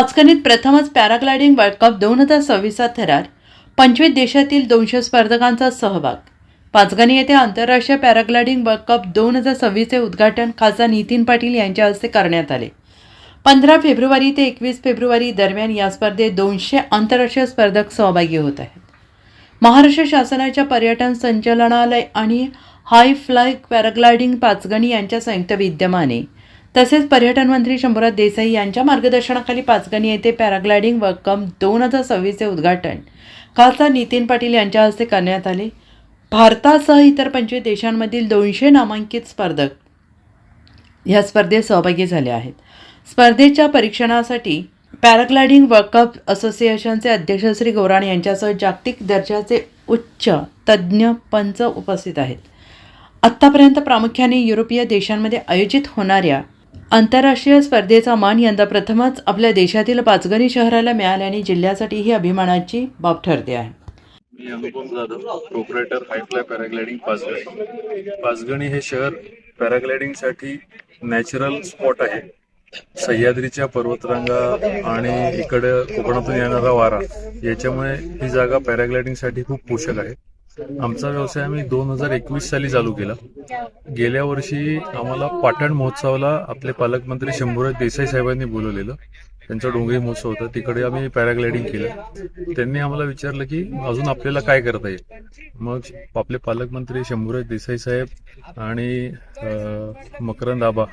पाचगणीत प्रथमच paragliding world cup दोन हजार सव्वीसचा थरार पंचवीस देशातील दोनशे स्पर्धकांचा सहभाग. पाचगणी येथे आंतरराष्ट्रीय पॅराग्लायडिंग वर्ल्ड कप दोन हजार सव्वीसचे उद्घाटन खासदार नितीन पाटील यांच्या हस्ते करण्यात आले. पंधरा फेब्रुवारी ते एकवीस फेब्रुवारी दरम्यान या स्पर्धेत दोनशे आंतरराष्ट्रीय स्पर्धक सहभागी होत आहेत. महाराष्ट्र शासनाच्या पर्यटन संचालनालय आणि हाय फ्लाय पॅराग्लायडिंग पाचगणी यांच्या संयुक्त विद्यमाने तसेच पर्यटन मंत्री शंभूराज देसाई यांच्या मार्गदर्शनाखाली पाचगणी येथे पॅराग्लायडिंग व कम दोन हजार सव्वीसचे उद्घाटन. खासदार नितीन पाटील यांच्या हस्ते करण्यात आले. भारतासह इतर पंचवीस देशांमधील दोनशे नामांकित स्पर्धक या स्पर्धेत सहभागी झाले आहेत. स्पर्धेच्या परीक्षणासाठी पॅराग्लायडिंग वर्ल्ड कप असोसिएशनचे अध्यक्ष श्री गौराण यांच्यासह जागतिक दर्जाचे उच्च तज्ज्ञ पंच उपस्थित आहेत. आत्तापर्यंत प्रामुख्याने युरोपीय देशांमध्ये आयोजित होणाऱ्या आंतरराष्ट्रीय स्पर्धेचा मान यंदा प्रथमच आपल्या देशातील पाचगणी शहराला मिळाल्याने जिल्ह्यासाठी ही अभिमानाची बाब ठरते आहे. मी Anupam Jadhav proprietor Highfly paragliding Panchgani. Panchgani हे शहर पॅराग्लायडिंगसाठी नॅचरल स्पॉट आहे. सह्याद्रीच्या पर्वतरांगा आणि इकडे कोकणातून येणारा वारा याच्यामुळे ही जागा पॅराग्लायडिंगसाठी खूप पोषक आहे. आमचा व्यवसाय आम्ही दोन हजार एकवीस साली चालू केला. गेल्या वर्षी आम्हाला पाटण महोत्सवाला आपले पालकमंत्री शंभूराज देसाई साहेबांनी बोलवलेलं. त्यांचा डोंगरी महोत्सव होता. तिकडे आम्ही पॅराग्लायडिंग केलं. त्यांनी आम्हाला विचारलं की अजून आपल्याला काय करता येईल? मग आपले पालकमंत्री शंभूराज देसाई साहेब आणि मकरंद आबा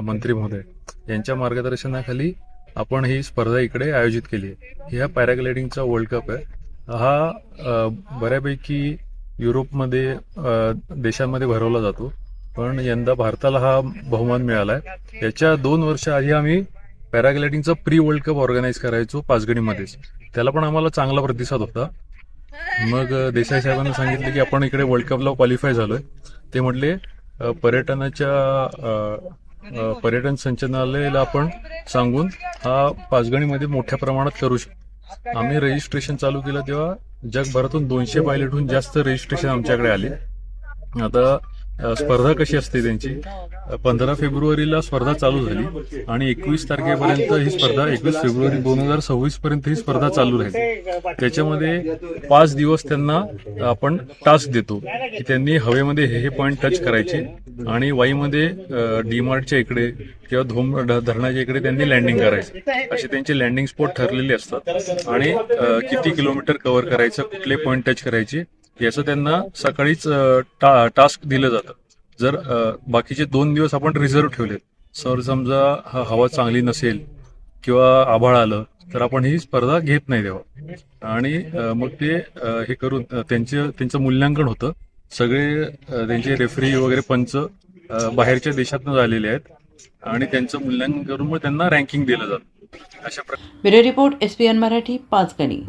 मंत्री महोदय यांच्या मार्गदर्शनाखाली आपण ही स्पर्धा इकडे आयोजित केली आहे. ह्या पॅराग्लायडिंगचा वर्ल्ड कप आहे. हा बऱ्यापैकी युरोपमध्ये देशांमध्ये भरवला जातो. पण यंदा भारताला हा बहुमान मिळालाय. याच्या दोन वर्ष आधी आम्ही पॅराग्लायडिंगचा प्री वर्ल्ड कप ऑर्गनाईज करायचो पाचगणीमध्येच त्याला पण आम्हाला चांगला प्रतिसाद होता. मग देसाई साहेबांना सांगितलं की आपण इकडे वर्ल्ड कपला क्वालिफाय झालोय. ते म्हटले पर्यटनाच्या पर्यटन संचालनालयाला आपण सांगून हा पाचगणीमध्ये मोठ्या प्रमाणात करू शकतो. आम्ही रजिस्ट्रेशन चालू केलं तेव्हा जगभरातून दोनशे पायलटहून जास्त रजिस्ट्रेशन आमच्याकडे आले. आता स्पर्धा कशी असते त्यांची? पंधरा फेब्रुवारीला स्पर्धा चालू झाली आणि एकवीस तारखेपर्यंत ही स्पर्धा एकवीस फेब्रुवारी दोन हजार सव्वीस पर्यंत ही स्पर्धा चालू राहील. त्याच्यामध्ये पाच दिवस त्यांना आपण टास्क देतो की त्यांनी हवेमध्ये हे हे पॉईंट टच करायचे आणि वाईमध्ये डीमार्टच्या इकडे किंवा धोम धरणाच्या इकडे त्यांनी लँडिंग करायचे. असे त्यांचे लँडिंग स्पॉट ठरलेले असतात आणि किती किलोमीटर कव्हर करायचं कुठले पॉईंट टच करायचे याचं त्यांना सकाळीच टा टास्क दिलं जातं. जर बाकीचे दोन दिवस आपण रिझर्व्ह ठेवलेत. सर समजा हवा चांगली नसेल किंवा आभाळ आलं तर आपण ही स्पर्धा घेत नाही तेव्हा. आणि मग ते हे करून त्यांचं त्यांचे त्यांचं मूल्यांकन होतं. सगळे त्यांचे रेफरी वगैरे पंच बाहेरच्या देशातनं झालेले आहेत. आणि त्यांचं मूल्यांकन करून मग त्यांना रँकिंग दिलं जातं. अशा प्रकारे bureau report S P N Marathi Panchgani.